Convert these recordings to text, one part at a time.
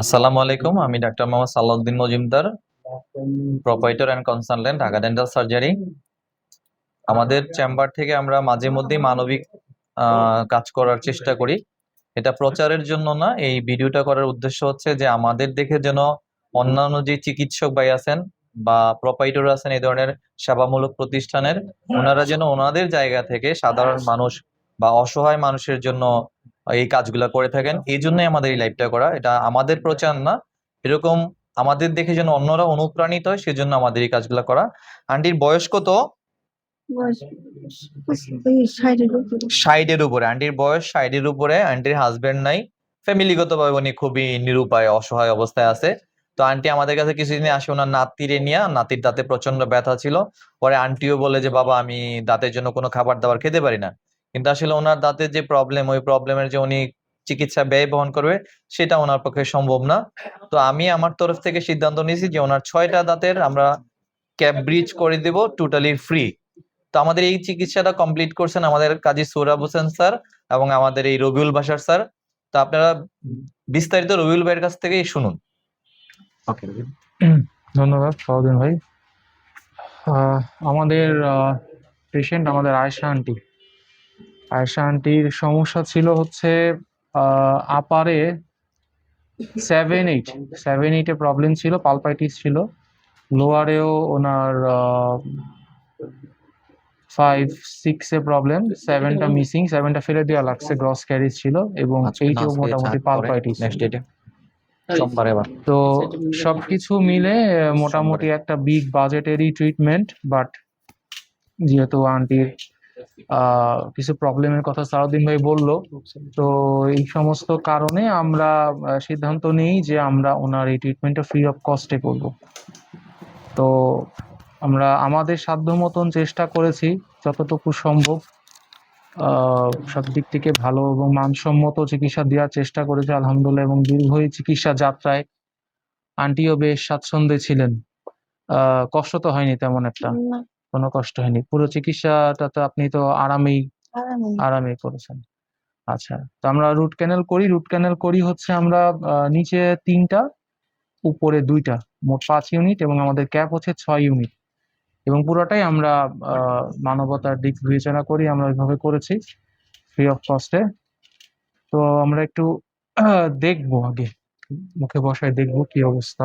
আসসালামু আলাইকুম, আমি doctor Mohammad Salauddin Majumder proprietor and consultant Dhaka dental surgery আমাদের চেম্বার থেকে আমরা মাঝে মধ্যেই মানবিক কাজ করার চেষ্টা করি। এটা প্রচারের জন্য না, এই ভিডিওটা করার উদ্দেশ্য হচ্ছে যে আমাদের দেখে যেন অন্যান্য যে চিকিৎসক ভাই আছেন বা প্রোপাইটর আছেন এই ধরনের সেবামূলক প্রতিষ্ঠানের, ওনারা যেন ওনাদের জায়গা থেকে সাধারণ মানুষ বা অসহায় মানুষের জন্য এই কাজগুলা করে থাকেন। এই জন্যই আমাদের এই লাইভটা করা। এটা আমাদের প্রচার না। এরকম আমাদের দেখে যেন অন্যরা অনুপ্রাণিত হয় সেজন্য আমাদের এই কাজগুলা করা। আন্টির বয়স কত? বয়স ওই উপরে। আন্টির বয়স ষাটের উপরে। আন্টির হাজবেন্ড নাই। ফ্যামিলিগত ভাবে উনি খুবই নিরুপায় অসহায় অবস্থায় আছে। তো আন্টি আমাদের কাছে কিছুদিন আসে ওনার নাতিরে নিয়ে। নাতির দাঁতে প্রচণ্ড ব্যথা ছিল। পরে আন্টিও বলে যে বাবা আমি দাঁতের জন্য কোনো খাবার দাবার খেতে পারি না। কিন্তু আসলে ওনার দাঁতের যে প্রবলেম ওই প্রবলেমের যে উনি চিকিৎসা ব্যয় বহন করবে সেটা ওনার পক্ষে সম্ভব না। তো আমি আমার তরফ থেকে সিদ্ধান্ত নিয়েছি যে ওনার ছয়টা দাঁতের আমরা ক্যাপ ব্রিজ করে দেব টোটালি ফ্রি তো আমাদের এই চিকিৎসাটা কমপ্লিট করছেন আমাদের কাজী সৌরভ হোসেন স্যার এবং আমাদের এই রবিউল বাসার স্যার। তো আপনারা বিস্তারিত রবিউল ভাইয়ের কাছ থেকেই শুনুন। ধন্যবাদ সহদিন ভাই। আমাদের পেশেন্ট আমাদের আয়শা আন্টি আয়শা আন্টির সমস্যা ছিল হচ্ছে আপারে সেভেন এইট সেভেন এইটে প্রবলেম ছিল পালপাইটিস ছিল। লোয়ারেও ওনার ফাইভ সিক্সে প্রবলেম সেভেনটা মিসিং সেভেনটা ফেলে দেওয়া লাগছে গ্রস ক্যারিজ ছিল এবং এইটেও মোটামুটি পালপাইটিস নেক্সট ডেটে সোমবারে আবার তো সবকিছু মিলে মোটামুটি একটা বিগ বাজেটেরই ট্রিটমেন্ট বাট যেহেতু আন্টির কিছু প্রবলেমের কথা সারাদিন ভাই বলল। তো এই সমস্ত কারণে আমরা সিদ্ধান্ত নিই যে আমরা ওনার এই ট্রিটমেন্টটা ফ্রি অফ কস্টে করব। তো আমরা আমাদের সাধ্য মতন চেষ্টা করেছি, যতটুকু সম্ভব। সব দিক থেকে ভালো এবং মানসম্মত চিকিৎসা দেওয়ার চেষ্টা করেছে, আলহামদুলিল্লাহ, এবং দীর্ঘ চিকিৎসা যাত্রায় আন্টিও বেশ স্বাচ্ছন্দ্যে ছিলেন। কষ্ট তো হয়নি তেমন একটা। কোনো কষ্ট হয়নি। পুরো চিকিৎসাটা তো আপনি তো আরামেই আরামে আরামে করেছেন। আচ্ছা তো আমরা রুট ক্যানেল করি। রুট ক্যানেল করি হচ্ছে আমরা নিচে তিনটা উপরে দুইটা। মোট পাঁচ ইউনিট এবং আমাদের ক্যাপ হচ্ছে ছয় ইউনিট এবং পুরোটাই আমরা মানবতার দিক বিবেচনা করি আমরা ওইভাবে করেছি ফ্রি অফ কস্টে তো আমরা একটু দেখব আগে। মুখে বসায় দেখব কি অবস্থা।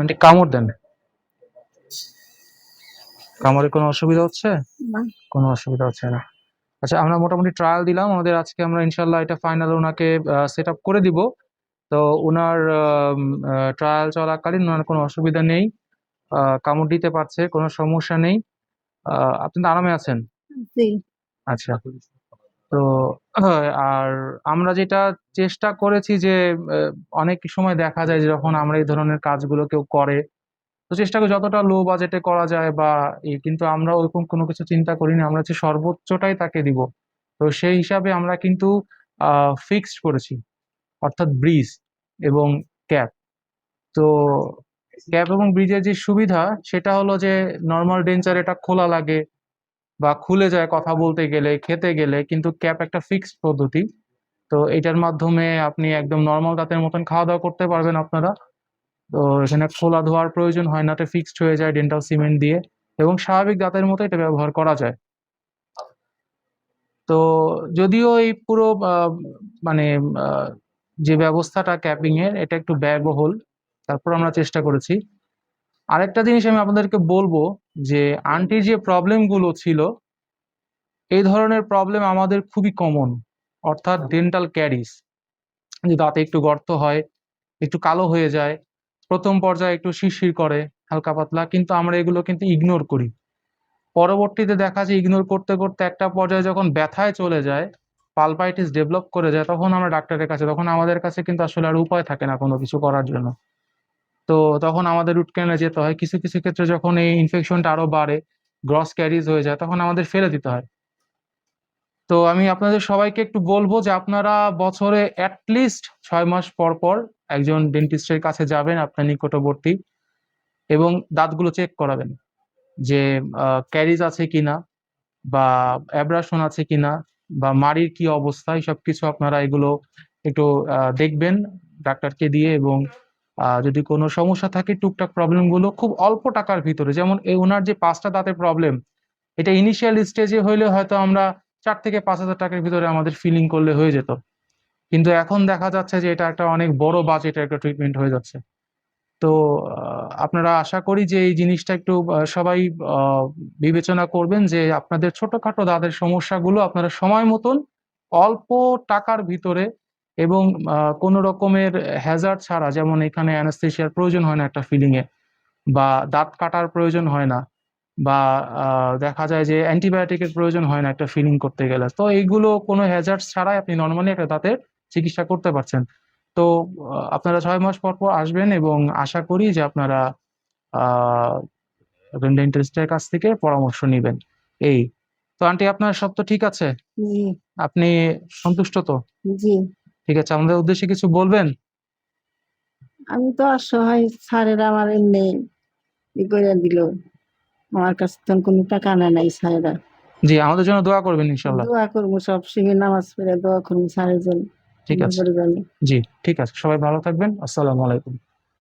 আন্টি কামড় দেন। কামড়ে কোনো অসুবিধা হচ্ছে? না। কোনো অসুবিধা হচ্ছে না। আচ্ছা আমরা মোটামুটি ট্রায়াল দিলাম। আমাদের আজকে আমরা ইনশাল্লাহ এটা ফাইনাল ওনাকে সেট আপ করে দিব। তো ওনার ট্রায়াল চলাকালীন ওনার কোনো অসুবিধা নেই। কামড় দিতে পারছে কোনো সমস্যা নেই। আপনি তো আরামে আছেন? আচ্ছা। তো আর আমরা যেটা চেষ্টা করেছি যে অনেক সময় দেখা যায় যে যখন আমরা এই ধরনের কাজগুলো কেউ করে তো চেষ্টা করি যতটা লো বাজেটে করা যায় বা কিন্তু আমরা ওরকম কোনো কিছু চিন্তা করিনি আমরা হচ্ছে সর্বোচ্চটাই তাকে দিব। তো সেই হিসাবে আমরা কিন্তু ফিক্সড করেছি অর্থাৎ ব্রিজ এবং ক্যাপ তো ক্যাপ এবং ব্রিজের যে সুবিধা সেটা হলো যে নর্মাল ডেঞ্চার এটা খোলা লাগে বা খুলে যায় কথা বলতে গেলে, খেতে গেলে, কিন্তু ক্যাপ একটা ফিক্সড পদ্ধতি। তো এটার মাধ্যমে আপনি একদম নর্মাল দাঁতের মতন খাওয়া দাওয়া করতে পারবেন আপনারা। তো এখানে খোলা ধোয়ার প্রয়োজন হয় না ফিক্সড হয়ে যায় ডেন্টাল সিমেন্ট দিয়ে এবং স্বাভাবিক দাঁতের মতো এটা ব্যবহার করা যায়। তো যদিও এই পুরো মানে যে ব্যবস্থাটা ক্যাপিং এর এটা একটু ব্যয়বহুল, তারপর আমরা চেষ্টা করেছি। আরেকটা জিনিস আমি আপনাদেরকে বলব যে আন্টির যে প্রবলেমগুলো ছিল, এই ধরনের প্রবলেম আমাদের খুবই কমন অর্থাৎ ডেন্টাল ক্যারিস যে দাঁতে একটু গর্ত হয়, একটু কালো হয়ে যায়, প্রথম পর্যায়ে একটু শিরশির করে, হালকা পাতলা, কিন্তু আমরা এগুলো কিন্তু ইগনোর করি। পরবর্তীতে দেখা যায় ইগনোর করতে করতে একটা পর্যায়ে যখন ব্যথায় চলে যায় পালপাইটিস ডেভেলপ করে যায়, তখন আমরা ডাক্তারের কাছে, তখন আমাদের কাছে কিন্তু আসলে আর উপায় থাকে না কোনো কিছু করার জন্য। তো তখন আমাদের রুট ক্যানেলে যেতে হয়। কিছু কিছু ক্ষেত্রে যখন এই ইনফেকশনটা আরও বাড়ে গ্রস ক্যারিজ হয়ে যায়, তখন আমাদের ফেলে দিতে হয়। তো আমি আপনাদের সবাইকে একটু বলব যে আপনারা বছরে অ্যাটলিস্ট ছয় মাস পর পর একজন ডেন্টিস্টের কাছে যাবেন আপনার নিকটবর্তী এবং দাঁতগুলো চেক করাবেন যে ক্যারিজ আছে কিনা বা অ্যাব্রাশন আছে কিনা বা মাড়ির কি অবস্থা সব কিছু আপনারা এগুলো একটু দেখবেন ডাক্তারকে দিয়ে এবং যদি কোনো সমস্যা থাকে টুকটাক প্রবলেমগুলো খুব অল্প টাকার ভিতরে, যেমন এই ওনার যে পাঁচটা দাঁতের প্রবলেম, এটা ইনিশিয়াল স্টেজে হইলে হয়তো আমরা চার থেকে পাঁচ হাজার টাকার ভিতরে আমাদের ফিলিং করলে হয়ে যেত। কিন্তু এখন দেখা যাচ্ছে যে এটা একটা অনেক বড় বাজেটের একটা ট্রিটমেন্ট হয়ে যাচ্ছে। তো আপনারা আশা করি যে এই জিনিসটা একটু সবাই বিবেচনা করবেন যে আপনাদের ছোটখাটো দাঁতের সমস্যাগুলো আপনারা সময় মতন অল্প টাকার ভিতরে এবং কোনো রকমের হ্যাজার্ড ছাড়া যেমন এখানে অ্যানাস্থেশিয়ার প্রয়োজন হয় না একটা ফিলিংয়ে বা দাঁত কাটার প্রয়োজন হয় না বা দেখা যায় যে অ্যান্টিবায়োটিকের প্রয়োজন হয় না একটা ফিলিং করতে গেলে। তো এইগুলো কোনো হ্যাজার্ড ছাড়াই আপনি নর্মালি একটা দাঁতের চিকিৎসা করতে পারছেন। তো আপনারা ছয় মাস পর পর আসবেন এবং আশা করি যে আপনারা আহ ডেন্টিস্টের কাছ থেকে পরামর্শ নেবেন। এই। তো আন্টি আপনার সব তো ঠিক আছে? আপনি সন্তুষ্ট তো? জি। ঠিক আছে আমাদের উদ্দেশ্যে কিছু বলবেন? আমি তো অসহায় স্যারেরা আমার এমনি ই করে দিল। আমার কাছে তো কোনো টাকা আনে নাই স্যারেরা। জি আমাদের জন্য দোয়া করবেন ইনশাল্লাহ দোয়া করব সব শিখে নামাজ পড়ে দোয়া করব স্যারের জন্য। ঠিক আছে। জি ঠিক আছে সবাই ভালো থাকবেন। আসসালামু আলাইকুম।